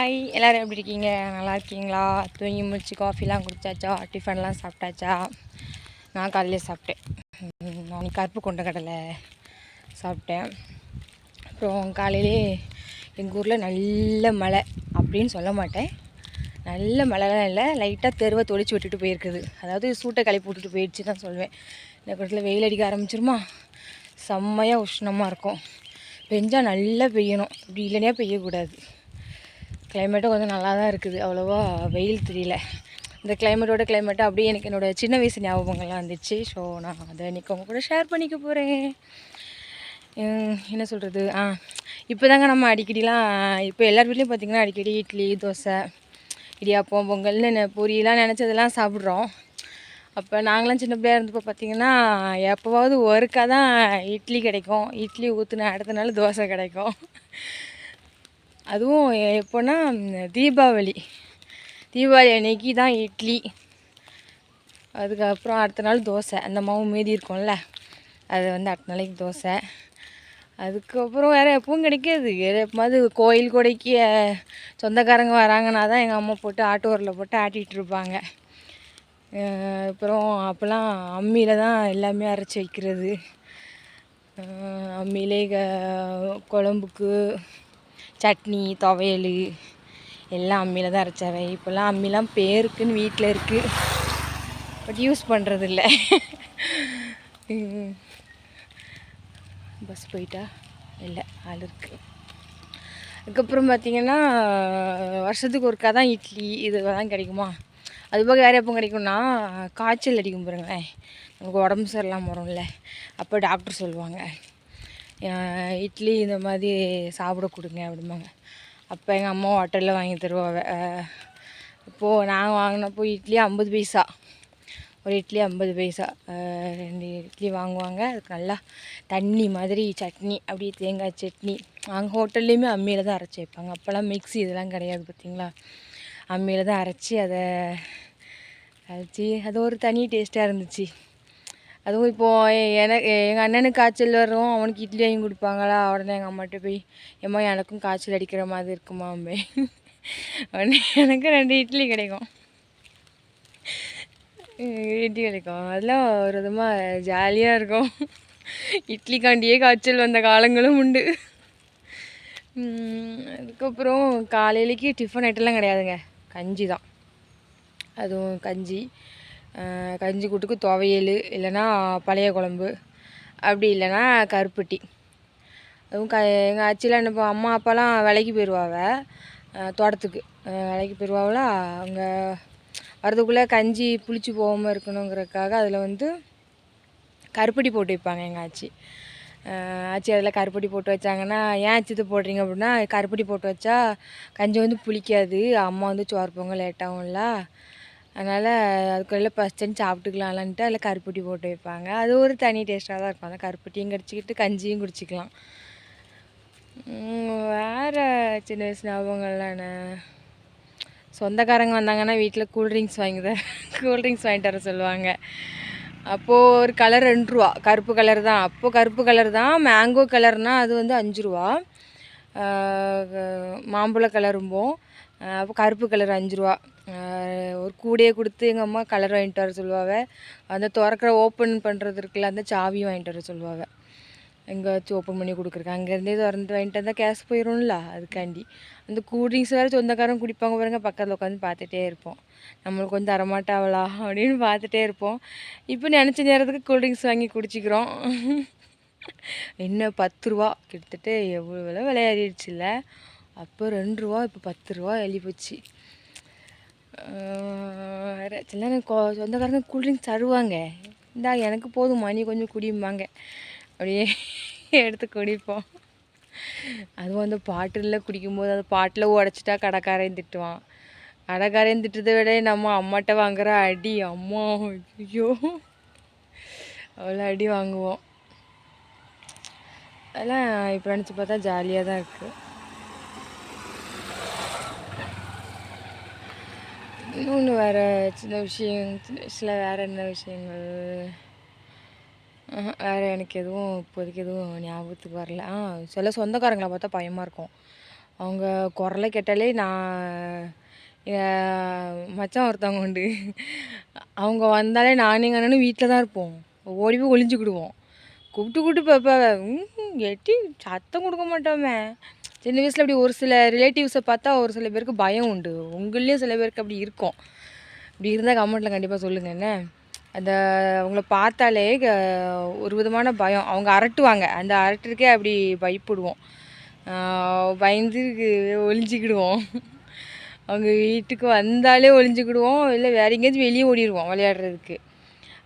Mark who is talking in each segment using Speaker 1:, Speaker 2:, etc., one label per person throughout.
Speaker 1: hi எல்லோரும் எப்படி இருக்கீங்க நல்லா இருக்கீங்களா தூங்கி முடிச்சு காஃபிலாம் குடித்தாச்சா டிஃபன்லாம் சாப்பிட்டாச்சா நான் காலையில் சாப்பிட்டேன் நான் கருப்பு கொண்ட கடலை சாப்பிட்டேன் அப்புறம் காலையிலே எங்கள் ஊரில் நல்ல மழை அப்படின்னு சொல்ல மாட்டேன் நல்ல மழைலாம் இல்லை லைட்டாக தெருவை தொளிச்சு விட்டுட்டு போயிருக்குது அதாவது சூட்டை களை விட்டுட்டு போயிடுச்சு தான் சொல்லுவேன் இந்த இடத்துல வெயில் அடிக்க ஆரம்பிச்சிருமா செம்மையாக உஷ்ணமாக இருக்கும் பெஞ்சால் நல்லா பெய்யணும் அப்படி இல்லைன்னா பெய்யக்கூடாது கிளைமேட்டும் கொஞ்சம் நல்லா தான் இருக்குது அவ்வளோவா வெயில் தெரியல இந்த கிளைமேட்டோட கிளைமேட்டை அப்படியே எனக்கு என்னோடய சின்ன வயசு ஞாபகங்கள்லாம் இருந்துச்சு ஸோ நான் அதை இன்றைக்கி உங்கள் கூட ஷேர் பண்ணிக்க போகிறேன் என்ன சொல்கிறது ஆ இப்போ தாங்க நம்ம அடிக்கடிலாம் இப்போ எல்லார் வீட்லேயும் பார்த்திங்கன்னா அடிக்கடி இட்லி தோசை இடியாப்பம் பொங்கல்னு பொரியெலாம் நினச்சதெல்லாம் சாப்பிட்றோம் அப்போ நாங்களாம் சின்ன பிள்ளையாக இருந்தப்போ பார்த்திங்கன்னா எப்போவாவது ஒர்க்காக தான் இட்லி கிடைக்கும் இட்லி ஊற்றுன அடுத்த நாள் தோசை கிடைக்கும் அதுவும் எப்போன்னா தீபாவளி தீபாவளி அன்னைக்கு தான் இட்லி அதுக்கப்புறம் அடுத்த நாள் தோசை அந்த மாவு மீதி இருக்கும்ல அது வந்து அடுத்த நாளைக்கு தோசை அதுக்கப்புறம் வேறு எப்பவும் கிடைக்காது எப்போது கோயில் கொடைக்கு சொந்தக்காரங்க வராங்கன்னா தான் எங்கள் அம்மா போட்டு ஆட்டோரில் போட்டு ஆட்டிகிட்ருப்பாங்க அப்புறம் அப்போல்லாம் அம்மியில் தான் எல்லாமே அரைச்சி வைக்கிறது அம்மியிலே குழம்புக்கு சட்னி துவையல் எல்லாம் அம்மியில் தான் அரைச்சாவே இப்போல்லாம் அம்மிலாம் பேருக்குன்னு வீட்டில் இருக்குது பட் யூஸ் பண்ணுறதில்ல பஸ் போயிட்டா இல்லை ஆள் இருக்குது அதுக்கப்புறம் பார்த்திங்கன்னா வருஷத்துக்கு ஒருக்கா தான் இட்லி இது தான் கிடைக்குமா அது போக வேறு எப்போ கிடைக்கும்னா காய்ச்சல் அடிக்கும் பாருங்களேன் நமக்கு உடம்பு சரியில்லாமல் வரும்ல அப்போ டாக்டர் சொல்லுவாங்க இட்லி இந்த மாதிரி சாப்பிட கொடுங்க அப்படிம்பாங்க அப்போ எங்கள் அம்மா ஹோட்டலில் வாங்கி தருவோம் இப்போது நாங்கள் வாங்கினப்போ இட்லி ஐம்பது பைசா ஒரு இட்லி ஐம்பது பைசா ரெண்டு இட்லி வாங்குவாங்க அதுக்கு நல்லா தண்ணி மாதிரி சட்னி அப்படியே தேங்காய் சட்னி அங்கே ஹோட்டல்லையுமே அம்மியில் தான் அரைச்சி வைப்பாங்க அப்போல்லாம் மிக்ஸி இதெல்லாம் கிடையாது பார்த்திங்களா அம்மியில் தான் அரைச்சி அதை அரைச்சி அது ஒரு தனி டேஸ்ட்டாக இருந்துச்சு அதுவும் இப்போது எனக்கு எங்கள் அண்ணனுக்கு காய்ச்சல் வரும் அவனுக்கு இட்லி வாங்கி கொடுப்பாங்களா உடனே எங்கள் அம்மாட்ட போய் எம்மா எனக்கும் காய்ச்சல் அடிக்கிற மாதிரி இருக்குமா அம்மே உடனே எனக்கு ரெண்டு இட்லி கிடைக்கும் இட்லி கிடைக்கும் அதெல்லாம் ஒரு விதமாக ஜாலியாக இருக்கும் இட்லிக்காண்டியே காய்ச்சல் வந்த காலங்களும் உண்டு அதுக்கப்புறம் காலையிலக்கு டிஃபன் ஐட்டம்லாம் கிடையாதுங்க கஞ்சி தான் அதுவும் கஞ்சி கஞ்சி கூட்டுக்கு துவையல் இல்லைன்னா பழைய குழம்பு அப்படி இல்லைன்னா கருப்பட்டி அதுவும் க எங்கள் ஆச்சிலாம் என்ன அம்மா அப்பாலாம் விலைக்கு போயிடுவாள் தோட்டத்துக்கு விலைக்கு போயிடுவாவில் அங்கே வரதுக்குள்ளே கஞ்சி புளிச்சு போகாமல் இருக்கணுங்கிறதுக்காக அதில் வந்து கருப்பட்டி போட்டு வைப்பாங்க எங்கள் ஆச்சி ஆச்சி அதில் கருப்பட்டி போட்டு வச்சாங்கன்னா ஏன் ஆச்சி போடுறீங்க அப்படின்னா கருப்பட்டி போட்டு வச்சா கஞ்சி வந்து புளிக்காது அம்மா வந்து சோறு பொங்க லேட்டாகும்ல அதனால் அதுக்குள்ளே பஸ்டன் சாப்பிட்டுக்கலாம்லான்ட்டு அதில் கருப்பட்டி போட்டு வைப்பாங்க அது ஒரு தனி டேஸ்ட்டாக தான் இருக்கும் அந்த கருப்பட்டியும் கடிச்சிக்கிட்டு கஞ்சியும் குடிச்சிக்கலாம் வேறு சின்ன வயசு ஞாபகங்கள்லாம் சொந்தக்காரங்க வந்தாங்கன்னா வீட்டில் கூல்ட்ரிங்க்ஸ் வாங்கி தர கூல்ட்ரிங்க்ஸ் வாங்கிட்டு வர சொல்லுவாங்க அப்போது ஒரு கலர் ரெண்டு ரூபா கருப்பு கலர் தான் அப்போது கருப்பு கலர் தான் மேங்கோ கலர்னால் அது வந்து அஞ்சு ரூபா மாம்பழ கலரும்போம் அப்போ கருப்பு கலர் அஞ்சு ரூபா ஒரு கூடையே கொடுத்து எங்கள் அம்மா கலர் வாங்கிட்டு வர சொல்லுவாங்க அந்த திறக்கிற ஓப்பன் பண்ணுறது அந்த சாவியும் வாங்கிட்டு வர சொல்லுவாங்க எங்கேயாச்சும் ஓப்பன் பண்ணி கொடுக்குறேன் அங்கேருந்தே திறந்து வாங்கிட்டு வந்தால் கேஸ் போயிடும்ல அதுக்காண்டி அந்த கூல்ட்ரிங்க்ஸ் வேறு சொந்தக்காரங்க குடிப்பாங்க பாருங்க பக்கத்தில் உட்காந்து பார்த்துட்டே இருப்போம் நம்மளுக்கு வந்து தரமாட்டாவலா அப்படின்னு பார்த்துட்டே இருப்போம் இப்போ நினச்ச நேரத்துக்கு கூல்ட்ரிங்க்ஸ் வாங்கி குடிச்சிக்கிறோம் என்ன பத்து ரூபா கிட்டத்தட்ட எவ்வளோ விலை இல்லை அப்போ ரெண்டு ரூபா இப்போ பத்து ரூபா எழுதி போச்சு ஆக்சுவலாக எனக்கு சொந்தக்காரங்க கூல்ட்ரிங்க்ஸ் தருவாங்க இந்தா எனக்கு போதும் மணி கொஞ்சம் குடிம்பாங்க அப்படியே எடுத்து குடிப்போம் அதுவும் அந்த பாட்டிலில் குடிக்கும்போது அந்த பாட்டில் உடச்சிட்டா கடைக்காரையும் திட்டுவான் கடைக்காரையும் திட்டுறதை விட நம்ம அம்மாட்ட வாங்குற அடி அம்மா ஐயோ அவ்வளோ அடி வாங்குவோம் அதெல்லாம் இப்போ நினச்சி பார்த்தா ஜாலியாக தான் இருக்குது இன்னொன்று வேறு சின்ன விஷயம் சில வேற என்ன விஷயங்கள் வேறு எனக்கு எதுவும் இப்போதைக்கு எதுவும் ஞாபகத்துக்கு வரல ஆ சில சொந்தக்காரங்களை பார்த்தா பயமாக இருக்கும் அவங்க குரலை கேட்டாலே நான் மச்சான் ஒருத்தவங்க உண்டு அவங்க வந்தாலே நானே எங்கள் அண்ணனும் வீட்டில் தான் இருப்போம் ஓடி போய் ஒளிஞ்சுக்கிடுவோம் கூப்பிட்டு கூப்பிட்டு பார்ப்பாங்க எட்டி சத்தம் கொடுக்க மாட்டோமே சின்ன வயசில் அப்படி ஒரு சில ரிலேட்டிவ்ஸை பார்த்தா ஒரு சில பேருக்கு பயம் உண்டு உங்கள்லேயும் சில பேருக்கு அப்படி இருக்கும் இப்படி இருந்தால் கமெண்ட்டில் கண்டிப்பாக சொல்லுங்கள் என்ன அந்த அவங்கள பார்த்தாலே ஒரு விதமான பயம் அவங்க அரட்டுவாங்க அந்த அரட்டுக்கே அப்படி பயப்படுவோம் பயந்து ஒழிஞ்சிக்கிடுவோம் அவங்க வீட்டுக்கு வந்தாலே ஒழிஞ்சிக்கிடுவோம் இல்லை வேறு எங்கேயாச்சும் வெளியே ஓடிடுவோம் விளையாடுறதுக்கு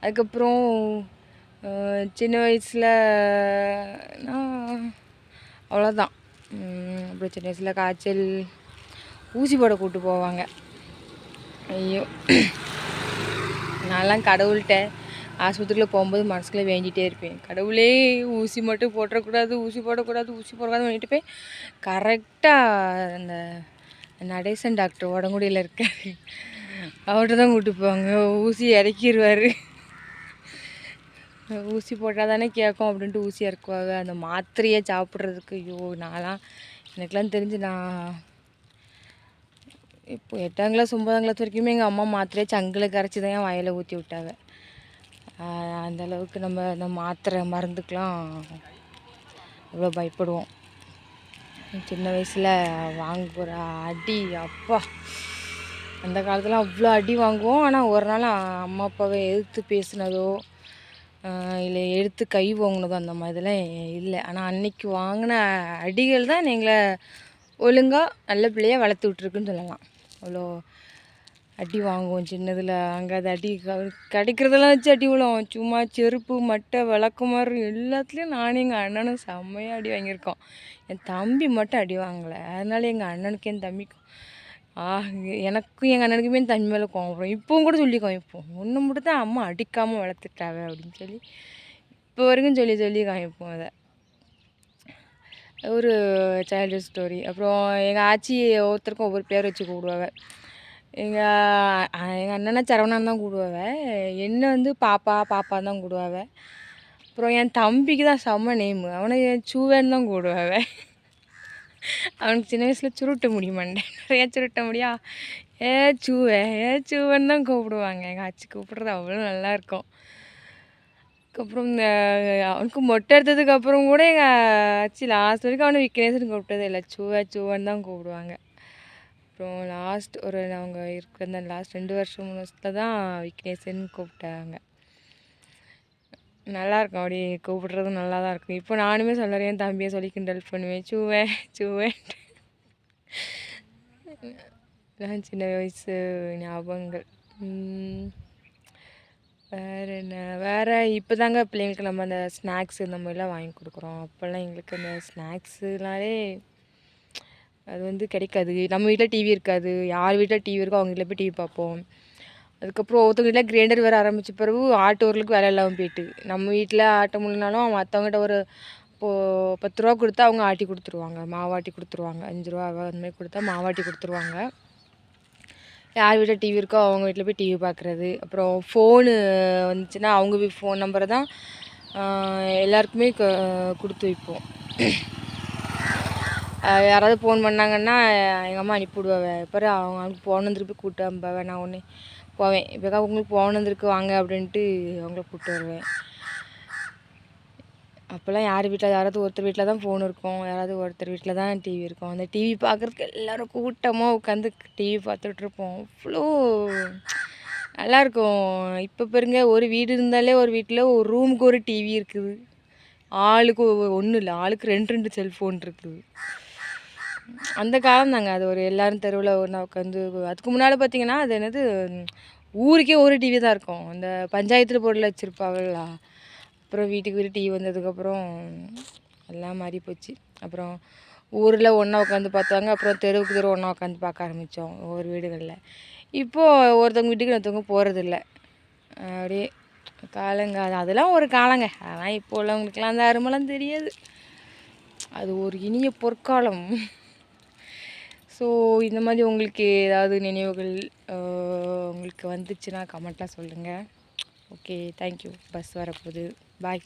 Speaker 1: அதுக்கப்புறம் சின்ன வயசில் நான் அவ்வளோதான் அப்புறம் சின்ன வயசில் காய்ச்சல் ஊசி போட கூட்டு போவாங்க ஐயோ நான்லாம் கடவுள்கிட்ட ஆஸ்பத்திரியில் போகும்போது மனசுக்குள்ளே வேண்டிகிட்டே இருப்பேன் கடவுளே ஊசி மட்டும் போட்டக்கூடாது ஊசி போடக்கூடாது ஊசி போடக்கூடாது வேண்டிட்டு போய் கரெக்டாக அந்த நடேசன் டாக்டர் உடங்குடியில் இருக்கார் அவர்கிட்ட தான் கூப்பிட்டு போவாங்க ஊசி இறக்கிடுவார் ஊசி போட்டால் தானே கேட்கும் அப்படின்ட்டு ஊசியாக இருக்குவாங்க அந்த மாத்திரையை சாப்பிட்றதுக்கு ஐயோ நான்லாம் எனக்குலாம் தெரிஞ்சு நான் இப்போ எட்டாம் கிளாஸ் ஒம்பதாம் கிளாஸ் வரைக்குமே எங்கள் அம்மா மாத்திரையை சங்கில் கரைச்சி தான் என் வயலை ஊற்றி விட்டாங்க அந்தளவுக்கு நம்ம இந்த மாத்திரை மருந்துக்கெலாம் அவ்வளோ பயப்படுவோம் சின்ன வயசில் வாங்க அடி அப்பா அந்த காலத்தில் அவ்வளோ அடி வாங்குவோம் ஆனால் ஒரு நாள் அம்மா அப்பாவை எதிர்த்து பேசினதோ இல்லை எடுத்து கை வாங்கினதோ அந்த மாதிரிலாம் இல்லை ஆனால் அன்னைக்கு வாங்கின அடிகள் தான் எங்களை ஒழுங்காக நல்ல பிள்ளையாக வளர்த்து விட்ருக்குன்னு சொல்லலாம் அவ்வளோ அடி வாங்குவோம் சின்னதில் அங்கே அது அடி கிடைக்கிறதெல்லாம் வச்சு அடி விழுவோம் சும்மா செருப்பு மட்டை விளக்குமாறு எல்லாத்துலேயும் நானும் எங்கள் அண்ணனும் செம்மையாக அடி வாங்கியிருக்கோம் என் தம்பி மட்டும் அடி வாங்கலை அதனால எங்கள் அண்ணனுக்கு என் தம்பிக்கும் ஆ எனக்கும் எங்கள் அண்ணனுக்குமே தண்ணி மேலே கோவம் இப்போவும் கூட சொல்லிக்கோம் இப்போ ஒன்று மட்டும் தான் அம்மா அடிக்காமல் வளர்த்துட்டாவே அப்படின்னு சொல்லி இப்போ வரைக்கும் சொல்லி சொல்லி காமிப்போம் அதை ஒரு சைல்டு ஸ்டோரி அப்புறம் எங்கள் ஆச்சி ஒவ்வொருத்தருக்கும் ஒவ்வொரு பேர் வச்சு கூடுவாங்க எங்கள் எங்கள் அண்ணனை சரவணான் தான் கூடுவாங்க என்னை வந்து பாப்பா பாப்பா தான் கூடுவாங்க அப்புறம் என் தம்பிக்கு தான் செம்ம நேமு அவனை என் சூவேன்னு தான் கூடுவாங்க அவனுக்கு சின்ன வயசில் சுருட்ட முடியுமாண்டேன் நிறையா சுருட்ட முடியா ஏ சூவே ஏ சூவன்னு தான் கூப்பிடுவாங்க எங்கள் ஆச்சு கூப்பிட்றது அவ்வளோ நல்லாயிருக்கும் அதுக்கப்புறம் இந்த அவனுக்கு மொட்டை எடுத்ததுக்கப்புறம் கூட எங்கள் ஆச்சு லாஸ்ட் வரைக்கும் அவனை விக்னேஸ்னு கூப்பிட்டதே இல்லை சூவே சூவன்னு தான் கூப்பிடுவாங்க அப்புறம் லாஸ்ட் ஒரு அவங்க இருக்கிற அந்த லாஸ்ட் ரெண்டு வருஷம் மூணு வருஷத்தில் தான் விக்னேஸ்ன்னு கூப்பிட்டாங்க நல்லாயிருக்கும் அப்படி கூப்பிடுறது நல்லா தான் இருக்கும் இப்போ நானுமே சொல்லுறேன் என் தம்பியை சொல்லி கிண்டல் பண்ணுவேன் சூவேன் சூவேன் நான் சின்ன வயசு ஞாபகங்கள் வேற என்ன வேற இப்போ தாங்க பிள்ளைங்களுக்கு நம்ம அந்த ஸ்நாக்ஸ் இந்த மாதிரிலாம் வாங்கி கொடுக்குறோம் அப்போல்லாம் எங்களுக்கு அந்த ஸ்நாக்ஸுனாலே அது வந்து கிடைக்காது நம்ம வீட்டில் டிவி இருக்காது யார் வீட்டில் டிவி இருக்கோ அவங்க வீட்டில் போய் டிவி பார்ப்போம் அதுக்கப்புறம் ஒருத்தவங்க கிரைண்டர் வேறு ஆரம்பித்த பிறகு ஆட்டோர்களுக்கு வேலை இல்லாமல் போயிட்டு நம்ம வீட்டில் ஆட்ட முடியலனாலும் மற்றவங்ககிட்ட ஒரு இப்போது பத்து ரூபா கொடுத்தா அவங்க ஆட்டி கொடுத்துருவாங்க மாவாட்டி கொடுத்துருவாங்க அஞ்சு ரூபா அந்த மாதிரி கொடுத்தா மாவாட்டி கொடுத்துருவாங்க யார் வீட்டில் டிவி இருக்கோ அவங்க வீட்டில் போய் டிவி பார்க்குறது அப்புறம் ஃபோனு வந்துச்சுன்னா அவங்க ஃபோன் நம்பரை தான் எல்லாருக்குமே கொடுத்து வைப்போம் யாராவது ஃபோன் பண்ணாங்கன்னா எங்கள் அம்மா அனுப்பிவிடுவாங்க பிறகு அவங்க அவனுக்கு ஃபோன் திருப்பி கூட்டாம்பா நான் ஒன்று போவேன் இப்போ உங்களுக்கு போனதுக்கு வாங்க அப்படின்ட்டு அவங்கள கூப்பிட்டு வருவேன் அப்போல்லாம் யார் வீட்டில் யாராவது ஒருத்தர் வீட்டில் தான் ஃபோன் இருக்கும் யாராவது ஒருத்தர் வீட்டில் தான் டிவி இருக்கும் அந்த டிவி பார்க்குறதுக்கு எல்லோரும் கூட்டமாக உட்காந்து டிவி பார்த்துட்ருப்போம் அவ்வளோ நல்லாயிருக்கும் இப்போ பெருங்க ஒரு வீடு இருந்தாலே ஒரு வீட்டில் ஒரு ரூமுக்கு ஒரு டிவி இருக்குது ஆளுக்கு ஒன்றும் இல்லை ஆளுக்கு ரெண்டு ரெண்டு செல்ஃபோன் இருக்குது அந்த காலம் தாங்க அது ஒரு எல்லாரும் தெருவில் ஒன்றா உட்காந்து அதுக்கு முன்னால் பார்த்தீங்கன்னா அது என்னது ஊருக்கே ஒரு டிவி தான் இருக்கும் அந்த பஞ்சாயத்தில் பொருள் வச்சுருப்பாங்களா அப்புறம் வீட்டுக்கு வீடு டிவி வந்ததுக்கப்புறம் எல்லாம் மாறி போச்சு அப்புறம் ஊரில் ஒன்றா உட்காந்து பார்த்தாங்க அப்புறம் தெருவுக்கு தெரு ஒன்றா உட்காந்து பார்க்க ஆரம்பித்தோம் ஒவ்வொரு வீடுகளில் இப்போது ஒருத்தவங்க வீட்டுக்கு ஒருத்தவங்க போகிறதில்ல அப்படியே காலங்க அது அதெல்லாம் ஒரு காலங்க ஆனால் இப்போ உள்ளவங்களுக்கெல்லாம் அந்த அருமெல்லாம் தெரியாது அது ஒரு இனிய பொற்காலம் ஸோ இந்த மாதிரி உங்களுக்கு ஏதாவது நினைவுகள் உங்களுக்கு வந்துச்சுன்னா கமெண்ட்டாக சொல்லுங்கள் ஓகே தேங்க்யூ பஸ் வரப்போகுது பாய்